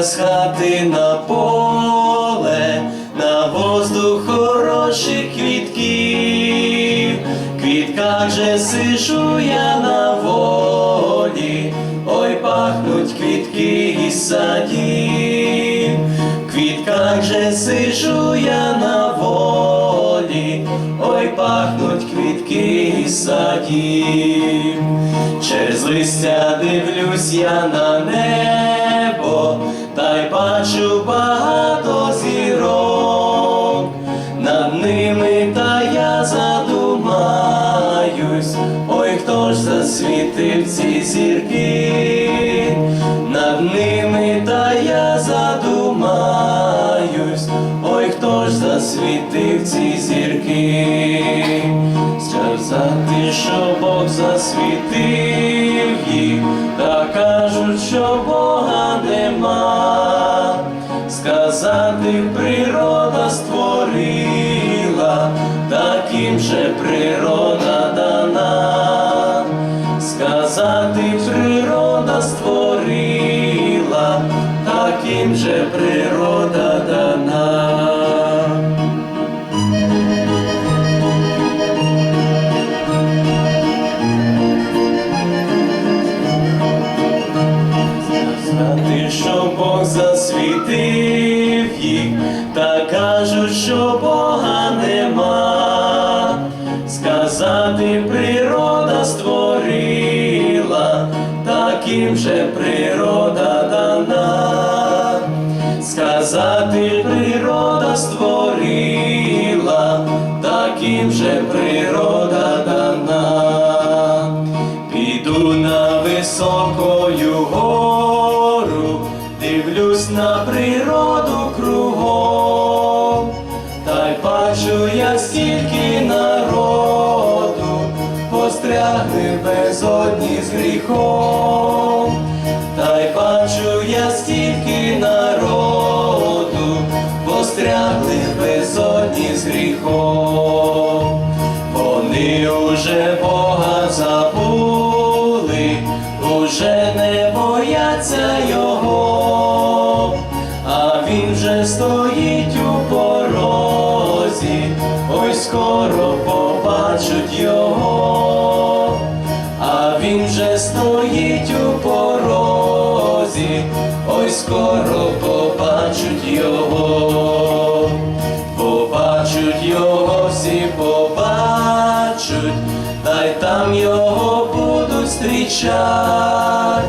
Вітер з хати на поле, на воздух хороших квітків, квітка же сижу я на волі, ой пахнуть квітки із садів, квітка же сижу я на волі, ой пахнуть квітки із садів, через листя дивлюсь я на небо бачу багато зірок, над ними та я задумаюсь, ой, хто ж засвітив ці зірки, над ними та я задумаюсь, ой, хто ж засвітив ці зірки, сказати, що Бог засвітив їх, та кажуть, що Бога сказати природа створила, таким же природа дана, сказати природа створила, таким же природа Бога нема. Сказати, природа створила, таким же природа дана. Сказати, природа створила, таким же природа дана. Піду на високою гору, дивлюсь на природу кругом, безодні з гріхом, та й бачу, я стільки народу пострягли безодні з гріхом. Вони уже Бога забули, уже не бояться Його, а Він же стоїть у порозі, ой скоро побачать Його, Стоїть у порозі, ой скоро побачать Його побачуть його, всі побачуть, та й там його будуть зустрічать.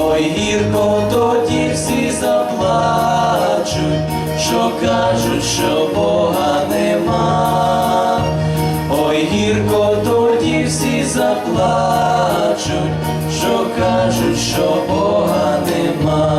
Ой, гірко тоді всі заплачуть, що кажуть, що Бога нема. Ой, гірко тоді сьогодні всі заплачуть, що кажуть, що Бога нема.